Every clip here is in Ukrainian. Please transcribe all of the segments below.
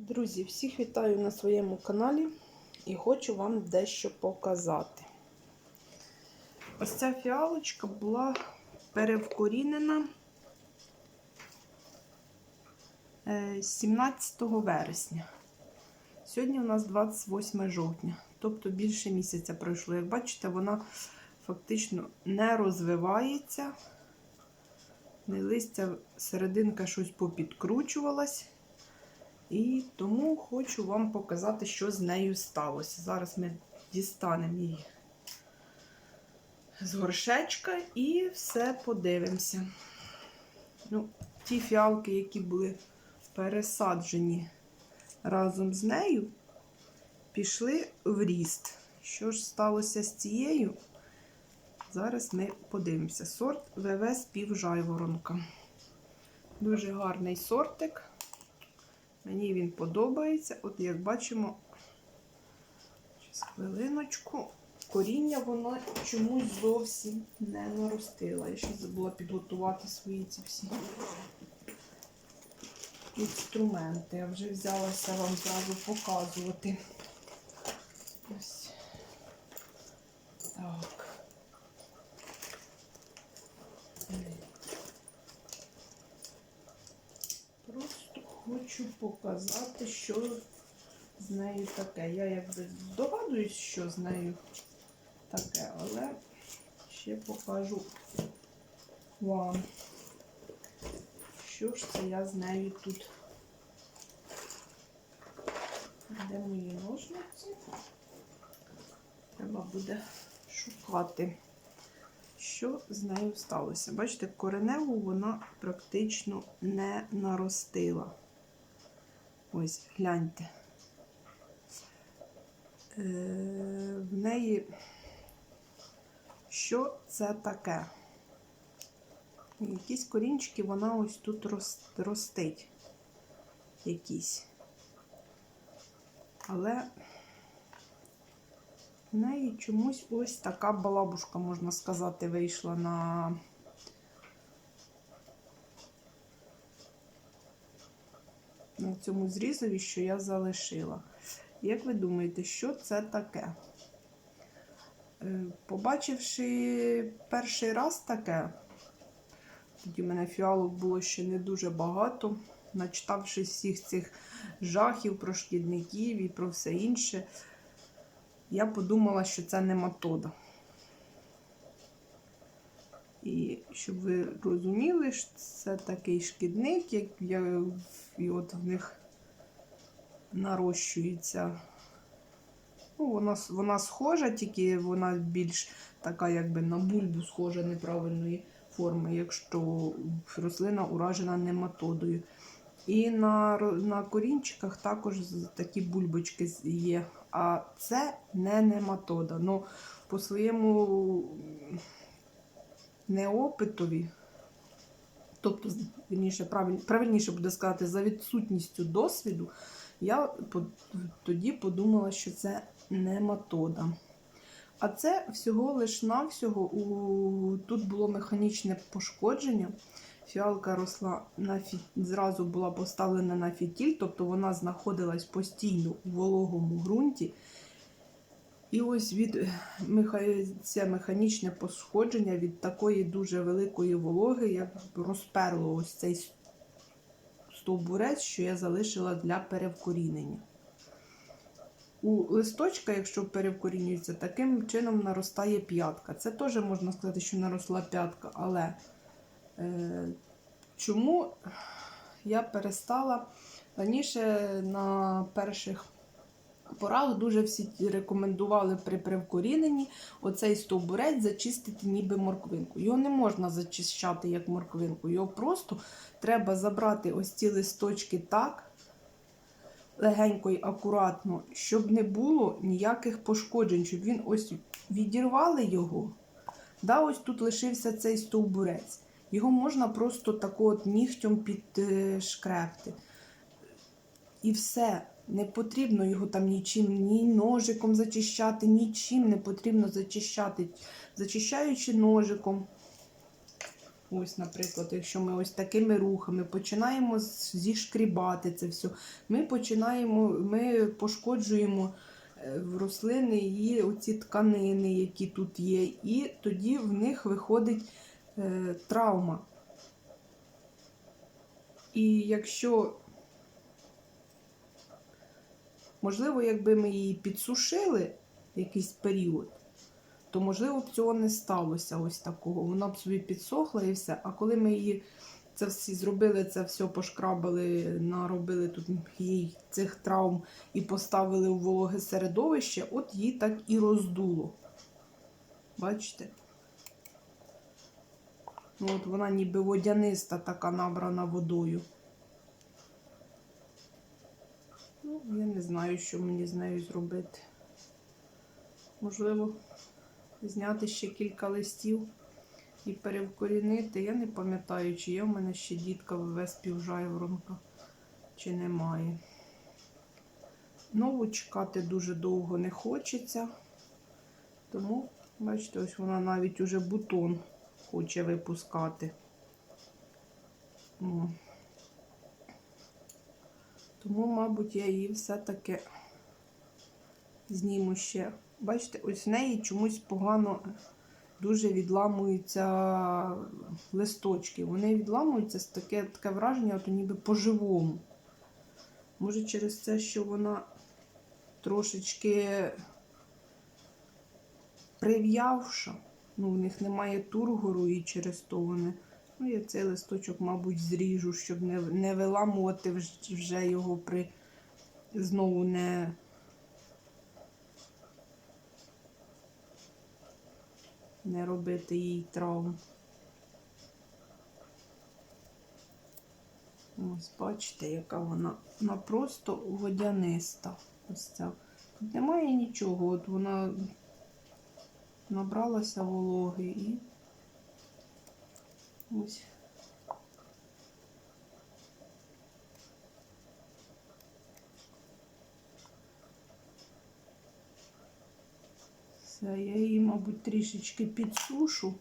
Друзі, всіх вітаю на своєму каналі і хочу вам дещо показати. Ось ця фіалочка була перевкорінена е, 17 вересня. Сьогодні у нас 28 жовтня, тобто більше місяця пройшло. Як бачите, вона фактично не розвивається. Не листя серединка щось попідкручувалась. І тому хочу вам показати, що з нею сталося. Зараз ми дістанемо її з горшечка і все подивимося. Ну, Ті фіалки, які були пересаджені разом з нею, пішли в ріст. Що ж сталося з цією? Зараз ми подивимося. Сорт ВВ співжайворонка. Дуже гарний сортик. Мені він подобається. От як бачимо, зараз хвилиночку, коріння воно чомусь зовсім не наростила. Я ще забула підготувати свої ці всі інструменти. Я вже взялася вам зразу показувати. Ось. Так. Просто хочу показати, що з нею таке. Я якби здогадуюсь, що з нею таке, але ще покажу вам, що ж це я з нею тут. Де мої ножниці? Треба буде шукати, що з нею сталося. Бачите, кореневу вона практично не наростила. Ось, гляньте. Е, в неї що це таке? Якісь корінчики вона ось тут рос- ростить. Якісь. Але в неї чомусь ось така балабушка, можна сказати, вийшла на на цьому зрізові, що я залишила. Як ви думаєте, що це таке? Е, Побачивши перший раз таке, тоді в мене фіалок було ще не дуже багато, начитавшись всіх цих жахів про шкідників і про все інше, я подумала, що це нематода. І щоб ви розуміли, що це такий шкідник, як я, і от в них нарощується. Ну, вона, вона схожа, тільки вона більш така, якби на бульбу схожа неправильної форми, якщо рослина уражена нематодою. І на, на корінчиках також такі бульбочки є. А це не нематода. Ну, по своєму неопитові, тобто, вірніше, правильніше буде сказати, за відсутністю досвіду, я тоді подумала, що це нематода. А це всього лиш навсього у... тут було механічне пошкодження. Фіалка росла на фі... зразу була поставлена на фітіль, тобто вона знаходилась постійно у вологому ґрунті. І ось від це механічне пошкодження від такої дуже великої вологи, як розперло ось цей стовбурець, що я залишила для перевкорінення. У листочка, якщо перевкорінюється, таким чином наростає п'ятка. Це теж можна сказати, що наросла п'ятка, але е, чому я перестала раніше на перших порах дуже всі рекомендували при перевкоріненні оцей стовбурець зачистити ніби морквинку. Його не можна зачищати як морквинку, його просто треба забрати ось ці листочки так легенько і акуратно, щоб не було ніяких пошкоджень, щоб він ось відірвали його. Да, ось тут лишився цей стовбурець. Його можна просто тако от нігтем підшкребти. І все. Не потрібно його там нічим, ні ножиком зачищати, нічим не потрібно зачищати. Зачищаючи ножиком, Ось, наприклад, якщо ми ось такими рухами починаємо зішкрібати це все, ми починаємо, ми пошкоджуємо е, в рослини її оці тканини, які тут є, і тоді в них виходить е, травма. І якщо, можливо, якби ми її підсушили якийсь період, то можливо б цього не сталося ось такого. Вона б собі підсохла і все. А коли ми її це всі зробили, це все пошкрабали, наробили тут їй цих травм і поставили у вологе середовище, от її так і роздуло. Бачите? Ну, от вона ніби водяниста така набрана водою. Ну, я не знаю, що мені з нею зробити. Можливо, зняти ще кілька листів і перевкорінити. Я не пам'ятаю, чи є в мене ще дітка ввесь півжайворонка, чи немає. Нову чекати дуже довго не хочеться. Тому, бачите, ось вона навіть уже бутон хоче випускати. О. Тому, мабуть, я її все-таки зніму ще. Бачите, ось в неї чомусь погано дуже відламуються листочки. Вони відламуються з таке, таке враження, от ніби по-живому. Може, через це, що вона трошечки прив'явша. Ну, в них немає тургору і через то вони. Ну, я цей листочок, мабуть, зріжу, щоб не, не виламувати вже його при знову не. Не робити їй травм. Ось бачите, яка вона, вона просто водяниста. Ось ця. Тут немає нічого, от вона набралася вологи і ось. Все, я її, мабуть, трішечки підсушу,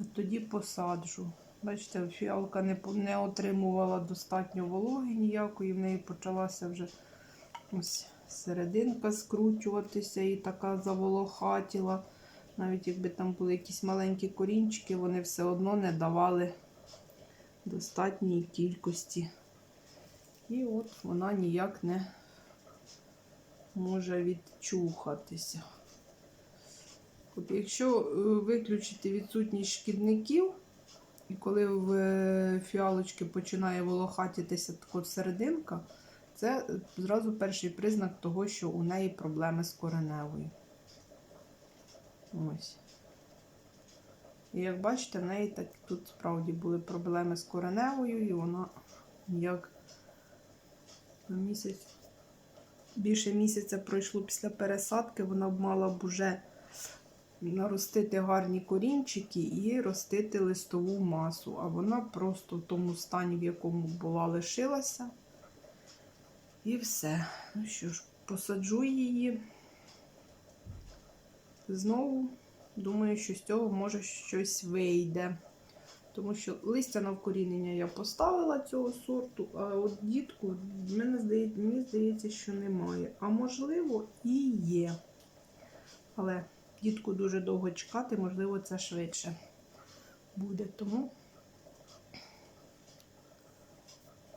а тоді посаджу. Бачите, фіалка не, не отримувала достатньо вологи ніякої, в неї почалася вже ось серединка скручуватися і така заволохатіла. Навіть якби там були якісь маленькі корінчики, вони все одно не давали достатньої кількості. І от вона ніяк не може відчухатися. От якщо е, виключити відсутність шкідників, і коли в е, фіалочки починає волохатитися так от серединка, це зразу перший признак того, що у неї проблеми з кореневою. Ось. І як бачите, в неї так тут справді були проблеми з кореневою, і вона як місяць, більше місяця пройшло після пересадки, вона б мала б уже наростити гарні корінчики і ростити листову масу. А вона просто в тому стані, в якому була, лишилася. І все. Ну що ж, посаджу її. Знову думаю, що з цього може щось вийде. Тому що листя на вкорінення я поставила цього сорту, а от дітку мені здається, мені здається, що немає. А можливо, і є. Але дітку дуже довго чекати, можливо, це швидше буде. Тому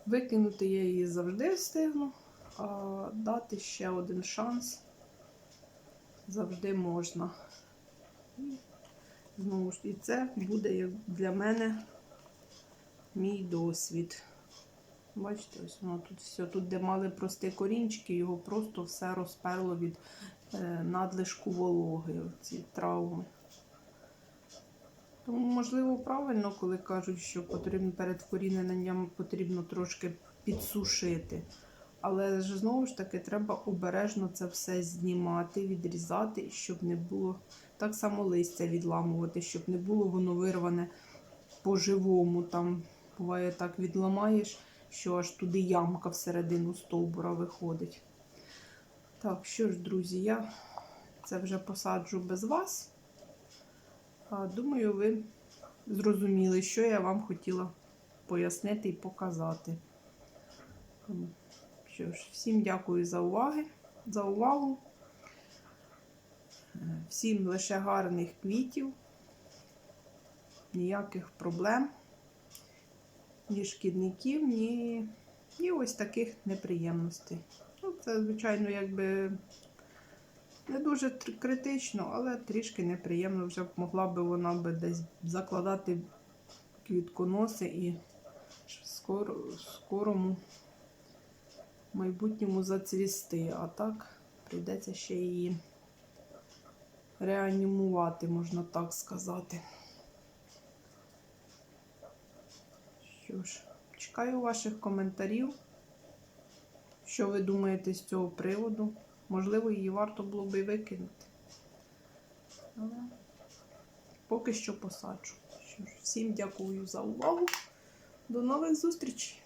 викинути я її завжди встигну, а дати ще один шанс завжди можна. Знову ж і це буде як для мене мій досвід. Бачите, ось воно тут все. Тут, де мали прості корінчики, його просто все розперло від е, надлишку вологи, ці травми. Тому, можливо, правильно, коли кажуть, що потрібно перед вкоріненням потрібно трошки підсушити. Але ж знову ж таки треба обережно це все знімати, відрізати, щоб не було так само листя відламувати, щоб не було воно вирване по-живому. Там буває так відламаєш, що аж туди ямка всередину стовбура виходить. Так, що ж, друзі, я це вже посаджу без вас. А, Думаю, ви зрозуміли, що я вам хотіла пояснити і показати. Що ж, всім дякую за уваги, за увагу. Е, Всім лише гарних квітів, ніяких проблем, ні шкідників, ні, ні ось таких неприємностей. Ну, це, звичайно, якби не дуже критично, але трішки неприємно вже б могла би вона би десь закладати квітконоси і скоро, скорому майбутньому зацвісти. А так прийдеться ще її реанімувати, можна так сказати. Що ж, чекаю ваших коментарів. Що ви думаєте з цього приводу? Можливо, її варто було би і викинути. Але поки що посаджу. Що ж, всім дякую за увагу. До нових зустрічей!